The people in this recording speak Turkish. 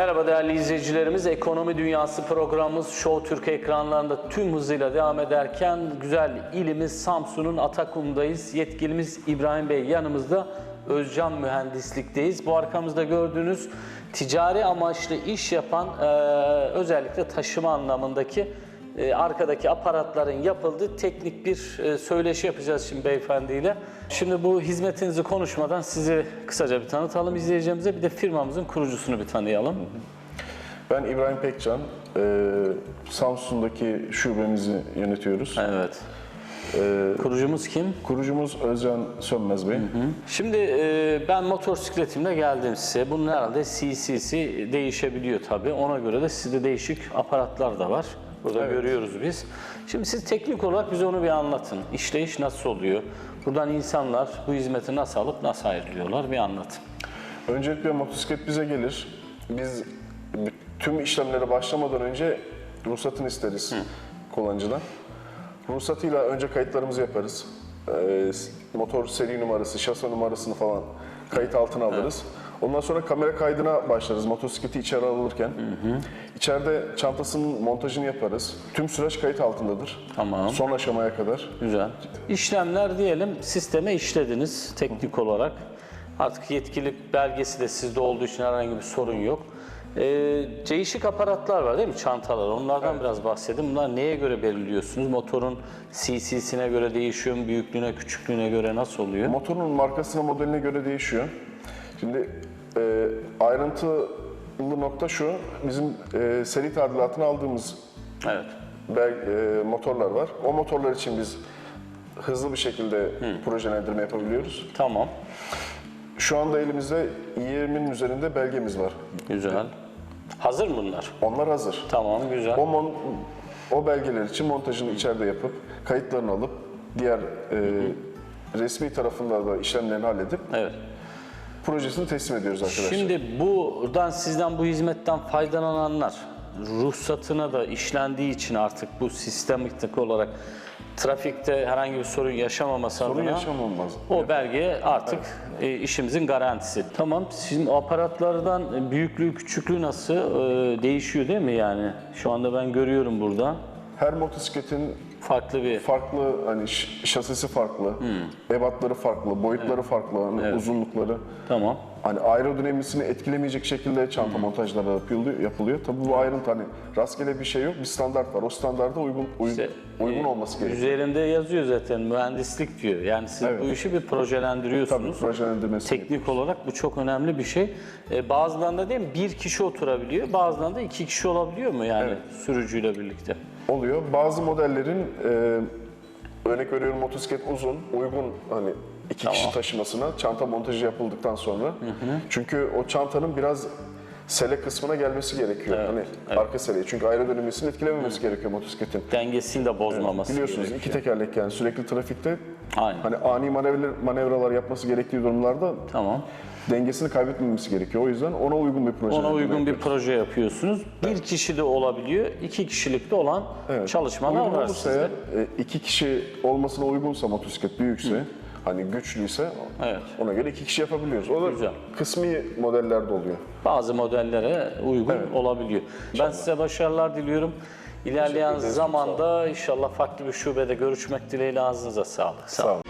Merhaba değerli izleyicilerimiz. Ekonomi Dünyası programımız Show Türk ekranlarında tüm hızıyla devam ederken güzel ilimiz Samsun'un Atakum'dayız. Yetkilimiz İbrahim Bey yanımızda Özcan Mühendislik'teyiz. Bu arkamızda gördüğünüz ticari amaçlı iş yapan eee, özellikle taşıma anlamındaki e, arkadaki aparatların yapıldığı teknik bir e, söyleşi yapacağız şimdi beyefendiyle. Şimdi bu hizmetinizi konuşmadan sizi kısaca bir tanıtalım izleyeceğimize. Bir de firmamızın kurucusunu bir tanıyalım. Ben İbrahim Pekcan, e, Samsun'daki şubemizi yönetiyoruz. Evet. Kurucumuz kim? Kurucumuz Özcan Sönmez Bey. Şimdi e, ben motosikletimle geldim size. Bunun herhalde CC'si değişebiliyor tabii. Ona göre de sizde değişik aparatlar da var. Burada görüyoruz biz. Şimdi siz teknik olarak bize onu bir anlatın. İşleyiş nasıl oluyor? Buradan insanlar bu hizmeti nasıl alıp nasıl ayrılıyorlar bir anlatın. Öncelikle motosiklet bize gelir. Biz tüm işlemlere başlamadan önce ruhsatını isteriz kullanıcıdan. Ruhsatıyla önce kayıtlarımızı yaparız. E, motor seri numarası, şase numarasını falan kayıt altına alırız. Ondan sonra kamera kaydına başlarız motosikleti içeri alırken. İçeride çantasının montajını yaparız. Tüm süreç kayıt altındadır. Tamam. Son aşamaya kadar. Güzel. İşlemler diyelim sisteme işlediniz teknik olarak. Artık yetkilik belgesi de sizde olduğu için herhangi bir sorun yok. Ee, değişik aparatlar var değil mi? Çantalar. Onlardan biraz bahsedin. Bunlar neye göre belirliyorsunuz? Motorun CC'sine göre değişiyor mu? Büyüklüğüne, küçüklüğüne göre nasıl oluyor? Motorun markasına, modeline göre değişiyor. Şimdi e, ayrıntılı nokta şu, bizim e, seri tadilatını aldığımız Evet. bel- e, motorlar var. O motorlar için biz hızlı bir şekilde projelendirme yapabiliyoruz. Tamam. Şu anda elimizde 20'nin üzerinde belgemiz var. Güzel. Hazır mı bunlar? Onlar hazır. Tamam, güzel. O, mon- o belgeler için montajını içeride yapıp, kayıtlarını alıp, diğer e, resmi tarafında da işlemlerini halledip Evet. Projesini teslim ediyoruz arkadaşlar. Şimdi buradan sizden bu hizmetten faydalananlar ruhsatına da işlendiği için artık bu sistematik olarak trafikte herhangi bir sorun yaşamaması Sorun adına yaşamamaz. o belge artık e, işimizin garantisi. Tamam, sizin aparatlardan büyüklüğü, küçüklüğü nasıl E, değişiyor değil mi yani? Şu anda ben görüyorum burada. Her motosikletin Farklı bir farklı hani şasisi farklı, ebatları farklı, boyutları farklı, hani uzunlukları. tamam. Hani aerodinamisini etkilemeyecek şekilde çanta montajları yapılıyor. yapılıyor. Tabii bu ayrıntı hani rastgele bir şey yok. Bir standart var. O standarda uygun uy- İşte, uygun e, olması gerekiyor. Üzerinde yazıyor zaten mühendislik diyor. Yani siz Evet. bu işi bir projelendiriyorsunuz. Tabii projelendirmesi. Teknik olarak bu çok önemli bir şey. E, bazılarında değil mi bir kişi oturabiliyor, bazılarında iki kişi olabiliyor mu yani sürücüyle birlikte? Oluyor. Bazı modellerin e, örnek veriyorum motosiklet uzun, uygun hani iki kişi taşımasına çanta montajı yapıldıktan sonra. Çünkü o çantanın biraz sele kısmına gelmesi gerekiyor. hani arka seleye. Çünkü aerodinamisini etkilememesi gerekiyor motosikletin. Dengesini de bozmaması Biliyorsunuz gerekiyor. iki tekerlek yani sürekli trafikte Aynen. hani ani manevralar, manevralar yapması gerektiği durumlarda Tamam. dengesini kaybetmemesi gerekiyor. O yüzden ona uygun bir proje. Ona uygun bir proje yapıyorsunuz. Bir kişi de olabiliyor, iki kişilik de olan Evet. çalışmalar Uygun var olursa sizde. eğer, e, iki kişi olmasına uygunsa motosiklet büyükse, hani güçlüyse Evet. ona göre iki kişi yapabiliyoruz. O da Güzel. kısmi modellerde oluyor. Bazı modellere uygun olabiliyor. Ben size başarılar diliyorum. İlerleyen zamanda inşallah farklı bir şubede görüşmek dileğiyle ağzınıza sağlık. Sağ olun. Sağ olun.